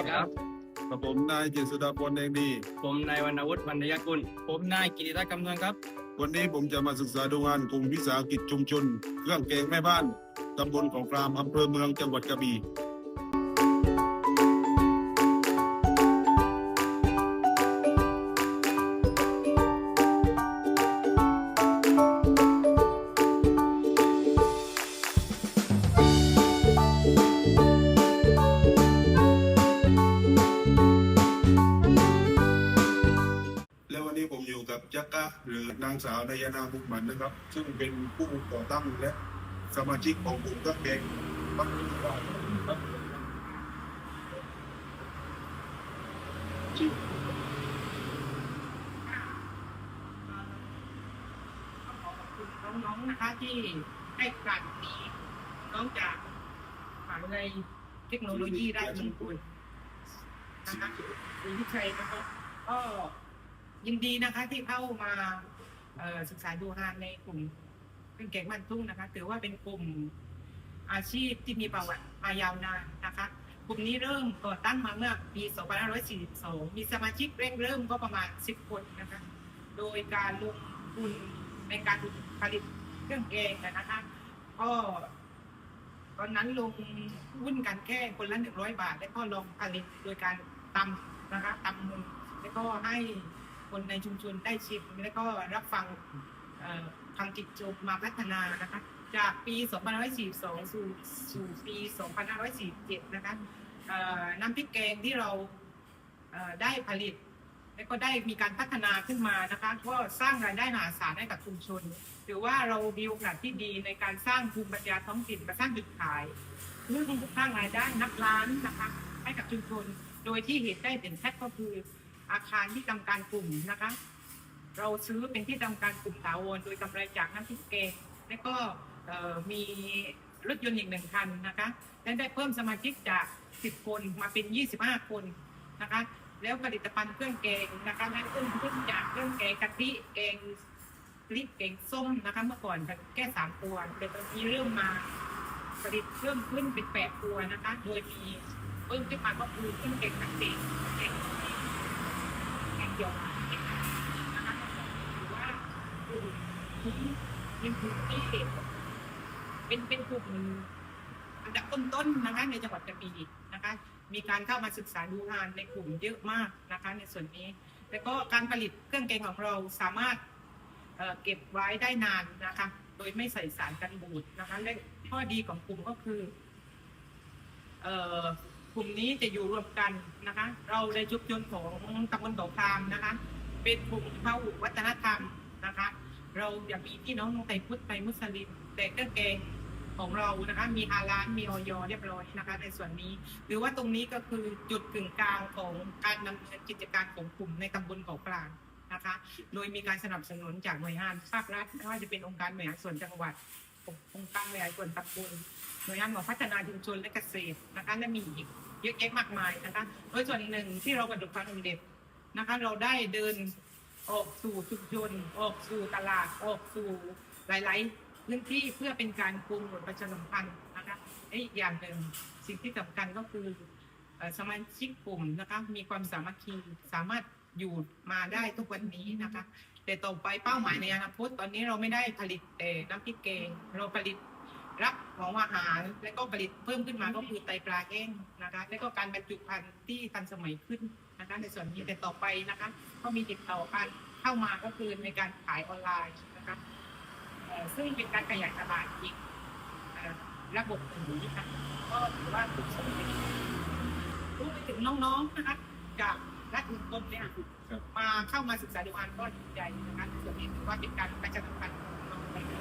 ครับครับกับผมนายเจษฎาพรแดงดี ผมนายวรรณวุฒิวรรณยกุล ผมนายกิติทัศน์กำนวณครับ วันนี้ผมจะมาศึกษาดูงานกลุ่มวิสาหกิจชุมชน เครื่องแกงแม่บ้านตำบลของกลามอำเภอเมืองจังหวัดกระบี่ อยู่กักกะหรือนางสาวนายนาบุกมันนะครับ ซึ่งเป็นผู้ก่อตั้งและสมาชิกของกลุ่มเครื่องแกงบ้านครับชื่อก็ขอขอบคุณน้องๆนะคะที่ให้กาสนี้น้องจากมหาวิทยาลัยเทคโนโลยีราชมงคลนะคะศรีวิชัยนะคะก็ ยินดีนะคะที่เข้ามาศึกษาดูงานในกลุ่มเป็นเก่งมันทุ่งนะคะ ถือว่าเป็นกลุ่มอาชีพที่มีประวัติมายาวนานนะคะกลุ่มนี้เริ่มก่อตั้งมาเมื่อปี2542 มีสมาชิกเร่งเริ่มก็ประมาณ 10 คนนะคะ โดยการลงทุนในการผลิตเครื่องแกงนะคะก็ตอนนั้นลงหุ้นกันแค่คนละหนึ่งร้อยบาท แล้วก็ลองผลิตโดยการตำนะคะตำมือแล้วก็ให้ คนในชุมชนได้ชิมแล้วก็รับฟังเอ่อคำติดจบมาพัฒนานะคะ จากปี 2542 สู่สู่ปี 2547 นะคะน้ำพริกแกงที่เราเได้ผลิต แล้วก็ได้มีการพัฒนาขึ้นมานะคะก็สร้างรายได้มหาศาลให้กับชุมชนถือว่าเรามีโอกาสที่ดีในการสร้างภูมิปัญญาท้องถิ่นมาสร้างจุดขายเรื่องสร้างรายได้นับล้านนะคะให้กับชุมชน โดยที่เห็นได้เด่นชัดก็คือ อาคารที่ทำการกลุ่มนะคะ เราซื้อเป็นที่ทำการกลุ่มถาวรโดยกำไรจากน้ำพริกแกงและก็มีรถยนต์อีกหนึ่งคันนะคะและได้เพิ่มสมาชิกจาก 10 คนมาเป็น 25 คนนะคะ แล้วผลิตภัณฑ์เครื่องแกงนะคะและเครื่องขึ้นจากเครื่องแกงกะทิแกงพริกแกงส้มนะคะเมื่อก่อนแค่สามตัวแต่ตอนนี้เริ่มมาผลิตเพิ่มขึ้นเป็นแปดตัวนะคะ โดยมีเพิ่มขึ้นมาก็คือเครื่องแกงกะทิแกง กงเขียวหวานนะคะถือว่ากลุ่มนี้ยังกลุ่มที่เป็นเป็นกลุ่มอันดับต้นๆนะคะในจังหวัดกระบี่นะคะมีการเข้ามาศึกษาดูงานในกลุ่มเยอะมากนะคะในส่วนนี้ แล้วก็การผลิตเครื่องแกงของเราสามารถเเก็บไว้ได้นานนะคะ โดยไม่ใส่สารกันบูดนะคะและข้อดีของกลุ่มก็คืออ กลุ่มนี้จะอยู่รวมกันนะคะ เราในชุมชนของตำบลดอกคามนะคะ เป็นกลุ่มเข้าวัฒนธรรมนะคะ เราอย่ามีพี่น้องไทยพุทธไทยมุสลิมแต่เครื่องแกงของเรานะคะ มีฮาลานมีออยเรียบร้อยนะคะ ในส่วนนี้ หรือว่าตรงนี้ก็คือจุดกึ่งกลางของการดำเนินกิจการของกลุ่มในตำบลเกาะกลางนะคะ โดยมีการสนับสนุนจากหน่วยงานภาครัฐไม่ว่าจะเป็นองค์การบริหารส่วนจังหวัดองค์การบริหารส่วนตำบล หน่วยงานของพัฒนาชุมชนและเกษตรนะคะและมีอีกเยอะแยะมากมายนะคะโดยส่วนหนึ่งที่เราประดุความเด็ดนะคะเราได้เดินออกสู่ชุมชนออกสู่ตลาดออกสู่หลาย ๆ พื้นที่เพื่อเป็นการโปรโมทประชาสัมพันธ์นะคะอีกอย่างหนึ่งสิ่งที่สำคัญก็คือสมาชิกกลุ่มนะคะมีความสามัคคีสามารถอยู่มาได้ทุกวันนี้นะคะ แต่ต่อไปเป้าหมายในอนาคตตอนนี้เราไม่ได้ผลิตแต่น้ำพริกแกงเราผลิต รับของอาหาร และก็ผลิตเพิ่มขึ้นมาก็คือไตปลาแห้งนะคะและก็การบรรจุภัณฑ์ที่ทันสมัยขึ้นนะคะในส่วนนี้แต่ต่อไปนะคะก็มีติดต่อกันเข้ามาก็คือในการขายออนไลน์นะคะเอ่อซึ่งเป็นการขยายตลาดอีกเอ่อระบบหนึ่งนะคะก็ถือว่าถูกส่งไปดีรู้ไปถึงน้องๆนะคะจากรัฐอื่นต้นเนี่ยมาเข้ามาศึกษาดูงานก็ดีใจนะคะส่วนนี้ถือว่าเป็นการประชาสัมพันธ์ของน้องๆนะคะ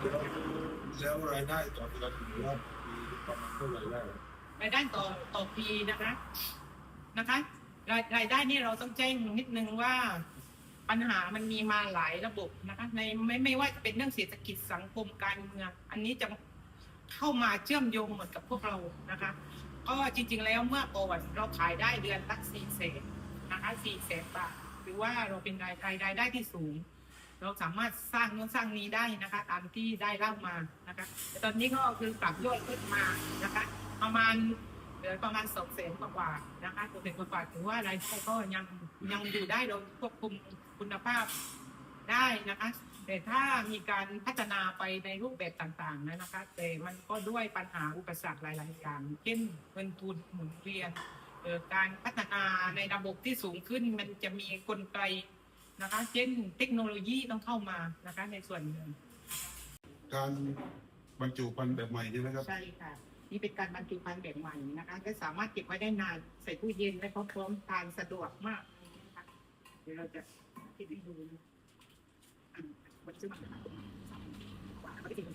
แล้วรายได้ต่อเดือนหรือว่ามีประมาณเท่าไหร่ได้รายได้ต่อต่อปีนะคะนะคะรายรายได้นี่เราต้องแจ้งนิดนึงว่าปัญหามันมีมาหลายระบบนะคะในไม่ไม่ว่าจะเป็นเรื่องเศรษฐกิจสังคมการเมือง อันนี้จะเข้ามาเชื่อมโยงหมดกับพวกเรานะคะก็จริง ๆ แล้วเมื่อก่อนเราขายได้เดือนละสี่แสนนะคะสี่แสนบาทหรือว่าเราเป็นรายรายรายได้ที่สูง เราสามารถสร้างนู้นสร้างนี้ได้นะคะ ตามที่ได้เล่ามานะคะแต่ตอนนี้ก็คือปรับยอดขึ้นมานะคะ ประมาณเหลือประมาณสองแสนกว่านะคะตัวเป็นกว่าถือว่ารายได้ก็ยังยังอยู่ได้เราควบคุมคุณภาพได้นะคะ แต่ถ้ามีการพัฒนาไปในรูปแบบต่างๆนะนะคะ แต่มันก็ด้วยปัญหาอุปสรรคหลายๆอย่างเช่นเงินทุนหมุนเวียนการพัฒนาในระบบที่สูงขึ้นมันจะมีกลไก นะคะเช่นเทคโนโลยีต้องเข้ามานะคะในส่วนหนึ่งการบรรจุภัณฑ์แบบใหม่ใช่ไหมครับ ใช่ค่ะ นี่เป็นการบรรจุภัณฑ์แบบใหม่นะคะ ก็สามารถเก็บไว้ได้นานใส่ตู้เย็นและพร้อมทานสะดวกมากนะคะเดี๋ยวเราจะคิดให้ดูนะอะบรรจุภัณฑ์กว่าแล้วก็จริง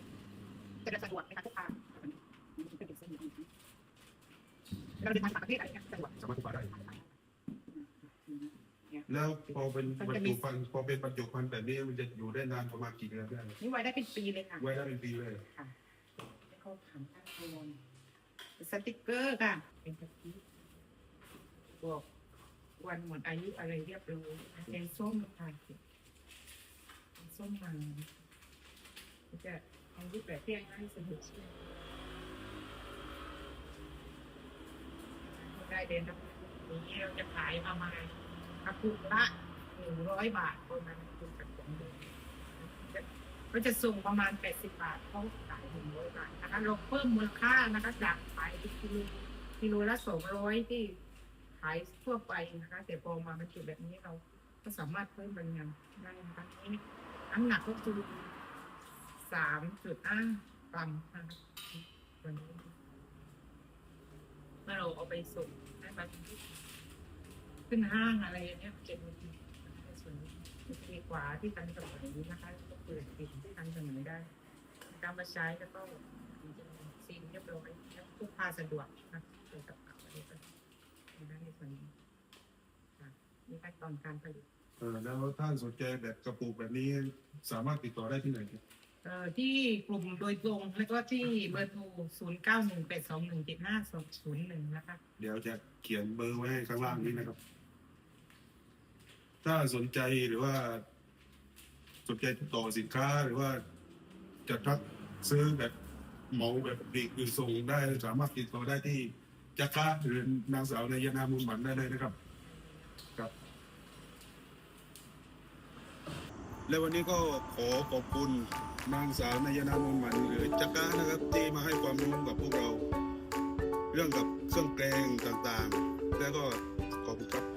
จะได้สะดวกในการพกพามันเป็นเส้นนี้เราจะทานต่างประเทศอะไรเนี่ยสะดวก สามารถพกพาได้ แล้วพอเป็นบรรจุภัณฑ์พอเป็นบรรจุภัณฑ์แบบนี้มันจะอยู่ได้นานประมาณกี่เดือนได้นี่ไว้ได้เป็นปีเลยค่ะไว้ได้เป็นปีเลยค่ะให้เขาถามท่านโอนสติกเกอร์ค่ะเป็นสติกบอกวันหมดอายุอะไรเรียบร้อยเป็นส้มค่ะเป็นส้มมาจะเอารูปแบบที่ง่ายสะดวกเชื่อได้เดือนละนี้เราจะขายประมาณ กระปุกละหนึ่งร้อยบาทประมาณกระปุกกับของเดือนก็จะส่งประมาณ80บบาทเขาขายหนึ่งร้อยบาทนะคะเราเพิ่มมูลค่านะคะจากขายกิโลกิโลละสองร้อยที่ขายทั่วไปนะคะ แต่พอมาบรรจุแบบนี้เราก็สามารถเพิ่มปริมาณได้นะคะนี่น้ำหนักก็คือสามจุดห้ากรัมนะคะตัวนี้เมื่อเราเอาไปส่งให้มา ขึ้นห้างอะไรอย่างเงี้ยเก็บไว้ที่ในส่วนนี้ดีกว่าที่ทันสมัยนี้นะคะก็เปิดปิดที่ทันสมัยได้การมาใช้ก็ต้องซีนเรียบร้อยแล้วพกพาสะดวกนะเป็นกับเก่าอะไรก็ได้ในส่วนนี้ค่ะมีขั้นตอนการผลิตเออแล้วท่านสนใจแบบกระปุกแบบนี้สามารถติดต่อได้ที่ไหนครับ เอ่อที่กลุ่มโดยตรงแล้วก็ที่เบอร์โทร0 9 1 8 2 1 7 5 2 0 1นะคะ เดี๋ยวจะเขียนเบอร์ไว้ให้ข้างล่างนี้นะครับ ถ้าสนใจหรือว่า สนใจติดต่อสินค้าหรือว่าจะทักซื้อแบบเหมาแบบปลีกหรือส่งได้สามารถติดต่อได้ที่จักระหรือนางสาวนายนามุนหมันได้เลยนะครับ ครับ และวันนี้ก็ขอขอบคุณ นางสาวนายนามนหมันหรือจักระนะครับที่มาให้ความรู้กับพวกเรา เรื่องกับเครื่องแกงต่างๆ แล้วก็ขอบคุณครับ